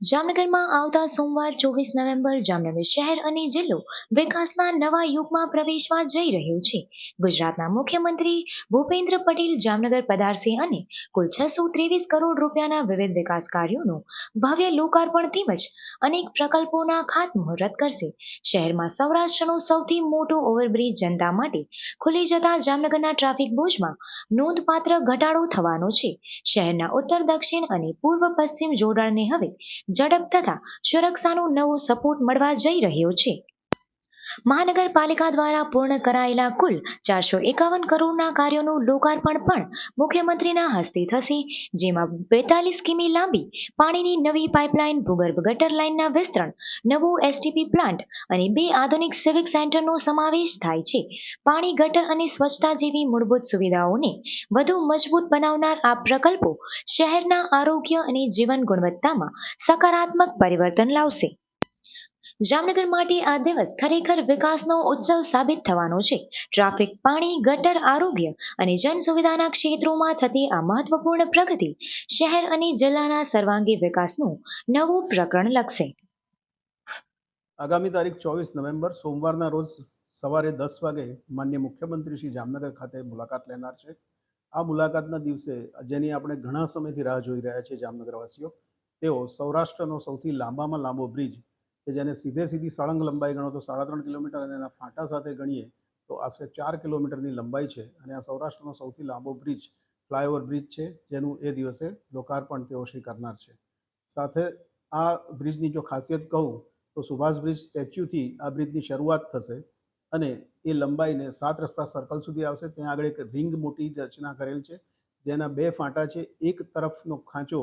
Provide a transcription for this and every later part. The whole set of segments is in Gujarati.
જામનગરમાં આવતા સોમવાર ચોવીસ નવેમ્બર જામનગર શહેર અને જિલ્લો વિકાસના નવા યુગમાં પ્રવેશવા જઈ રહ્યો છે. ગુજરાતના મુખ્યમંત્રી ભૂપેન્દ્ર પટેલ જામનગર પધારશે અને કુલ છસો ત્રેવીસ કરોડ રૂપિયાના વિવિધ વિકાસ કાર્યોનું ભવ્ય લોકાર્પણ તેમજ અનેક પ્રકલ્પોના ખાતમુહૂર્ત કરશે. શહેરમાં સૌરાષ્ટ્રનો સૌથી મોટો ઓવરબ્રિજ જનતા માટે ખુલી જતા જામનગરના ટ્રાફિક બોજમાં નોંધપાત્ર ઘટાડો થવાનો છે. શહેરના ઉત્તર, દક્ષિણ અને પૂર્વ, પશ્ચિમ જોડાણને હવે ઝડપ તથા સુરક્ષાનો નવો સપોર્ટ મળવા જઈ રહ્યો છે. મહાનગરપાલિકા દ્વારા પૂર્ણ કરાયેલા કુલ ચારસો એકાવન કરોડના કાર્યોનું લોકાર્પણ પણ મુખ્યમંત્રીના હસ્તે થશે, જેમાં બેતાલીસ કિમી લાંબી પાણીની નવી પાઇપલાઇન, ભૂગર્ભ ગટર લાઇનના વિસ્તરણ, નવું એસટીપી પ્લાન્ટ અને બે આધુનિક સિવિક સેન્ટરનો સમાવેશ થાય છે. પાણી, ગટર અને સ્વચ્છતા જેવી મૂળભૂત સુવિધાઓને વધુ મજબૂત બનાવનાર આ પ્રકલ્પો શહેરના આરોગ્ય અને જીવન ગુણવત્તામાં સકારાત્મક પરિવર્તન લાવશે. જામનગર માટે આ દિવસ ખરેખર વિકાસનો ઉત્સવ સાબિત થવાનો છે. ટ્રાફિક, પાણી, ગટર, આરોગ્ય અને જન સુવિધાના ક્ષેત્રોમાં થતી આ મહત્વપૂર્ણ પ્રગતિ શહેર અને જિલ્લાના સર્વાંગી વિકાસનું નવું પ્રકરણ લખશે. આગામી તારીખ ચોવીસ નવેમ્બર, સોમવારના રોજ સવારે દસ વાગે માન્ય મુખ્યમંત્રી શ્રી જામનગર ખાતે મુલાકાત લેનાર છે. આ મુલાકાતના દિવસે, જેની આપણે ઘણા સમયથી રાહ જોઈ રહ્યા છીએ જામનગરવાસીઓ, તેઓ સૌરાષ્ટ્રનો સૌથી લાંબામાં લાંબો બ્રિજ કે જેને સીધે સીધી સળંગ લંબાઈ ગણો તો સાડા ત્રણ કિલોમીટર અને એના ફાંટા સાથે ગણીએ, તો આશરે ચાર કિલોમીટરની લંબાઈ છે અને આ સૌરાષ્ટ્રનો સૌથી લાંબો બ્રિજ, ફ્લાયઓવર બ્રિજ છે, જેનું એ દિવસે લોકાર્પણ તેઓ કરનાર છે. સાથે આ બ્રિજની જો ખાસિયત કહું, તો સુભાષ બ્રિજ સ્ટેચ્યુથી આ બ્રિજની શરૂઆત થશે અને એ લંબાઈને સાત રસ્તા સર્કલ સુધી આવશે. ત્યાં આગળ એક રિંગ મોટી રચના કરેલ છે, જેના બે ફાંટા છે, એક તરફનો ખાંચો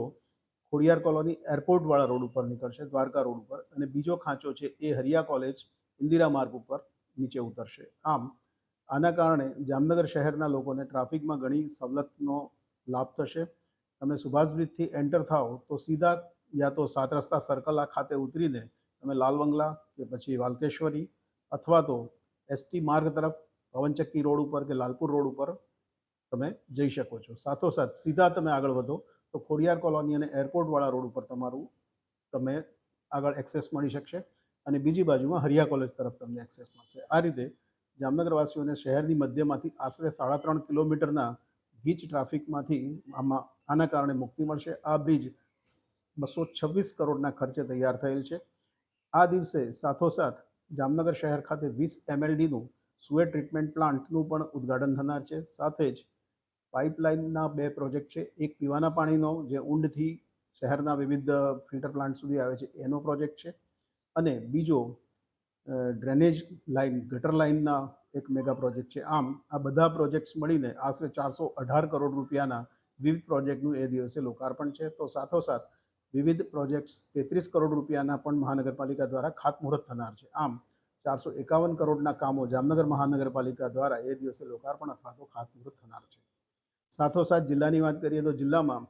ખોડિયાર કોલોની એરપોર્ટવાળા રોડ ઉપર નીકળશે, દ્વારકા રોડ ઉપર. અને બીજો ખાંચો છે એ હરિયા કોલેજ, ઇન્દિરા માર્ગ ઉપર નીચે ઉતરશે. આમ, આના કારણે જામનગર શહેરના લોકોને ટ્રાફિકમાં ઘણી સવલતનો લાભ થશે. તમે સુભાષબ્રિજથી એન્ટર થાઓ તો સીધા યા તો સાત રસ્તા સર્કલ આ ખાતે ઉતરીને તમે લાલ બંગલા કે પછી વાલકેશ્વરી અથવા તો એસટી માર્ગ તરફ, પવનચક્કી રોડ ઉપર કે લાલપુર રોડ ઉપર તમે જઈ શકો છો. સાથોસાથ સીધા તમે આગળ વધો તો ખોડિયાર કોલોની અને એરપોર્ટવાળા રોડ ઉપર તમારું તમે આગળ એક્સેસ મળી શકશે. અને બીજી બાજુમાં હરિયા કોલેજ તરફ તમને એક્સેસ મળશે. આ રીતે જામનગરવાસીઓને શહેરની મધ્યમાંથી આશરે સાડા ત્રણ કિલોમીટરના ગીચ ટ્રાફિકમાંથી આમાં આના કારણે મુક્તિ મળશે. આ બ્રિજ બસો છવ્વીસ કરોડના ખર્ચે તૈયાર થયેલ છે. આ દિવસે સાથોસાથ જામનગર શહેર ખાતે વીસ એમએલડીનું સુએ ટ્રીટમેન્ટ પ્લાન્ટનું પણ ઉદ્ઘાટન થનાર છે. સાથે જ પાઇપલાઇનના બે પ્રોજેક્ટ છે. એક પીવાના પાણીનો જે ઊંડથી શહેરના વિવિધ ફિલ્ટર પ્લાન્ટ સુધી આવે છે, એનો પ્રોજેક્ટ છે. અને બીજો ડ્રેનેજ લાઇન, ગટર લાઇનના એક મેગા પ્રોજેક્ટ છે. આમ, આ બધા પ્રોજેક્ટ્સ મળીને આશરે ચારસો અઢાર કરોડ રૂપિયાના વિવિધ પ્રોજેક્ટનું એ દિવસે લોકાર્પણ છે. તો સાથોસાથ, વિવિધ પ્રોજેક્ટ્સ તેત્રીસ કરોડ રૂપિયાના પણ મહાનગરપાલિકા દ્વારા ખાતમુહૂર્ત થનાર છે. આમ, ચારસો એકાવન કરોડના કામો જામનગર મહાનગરપાલિકા દ્વારા એ દિવસે લોકાર્પણ અથવા તો ખાતમુહૂર્ત થનાર છે. સાથોસાથ જિલ્લાની વાત કરીએ તો જિલ્લામાં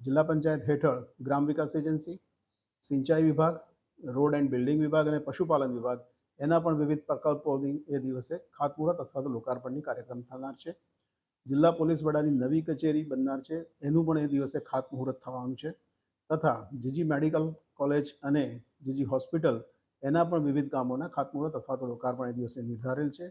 જિલ્લા પંચાયત હેઠળ ગ્રામ વિકાસ એજન્સી, સિંચાઈ વિભાગ, રોડ એન્ડ બિલ્ડિંગ વિભાગ અને પશુપાલન વિભાગ, એના પણ વિવિધ પ્રકલ્પોની એ દિવસે ખાતમુહૂર્ત અથવા તો લોકાર્પણની કાર્યક્રમ થનાર છે. જિલ્લા પોલીસ વડાની નવી કચેરી બનનાર છે. એનું પણ એ દિવસે ખાતમુહૂર્ત થવાનું છે. તથા જીજી મેડિકલ કોલેજ અને જીજી હોસ્પિટલ એના પણ વિવિધ કામોના ખાતમુહૂર્ત અથવા તો લોકાર્પણ એ દિવસે નિર્ધારેલ છે.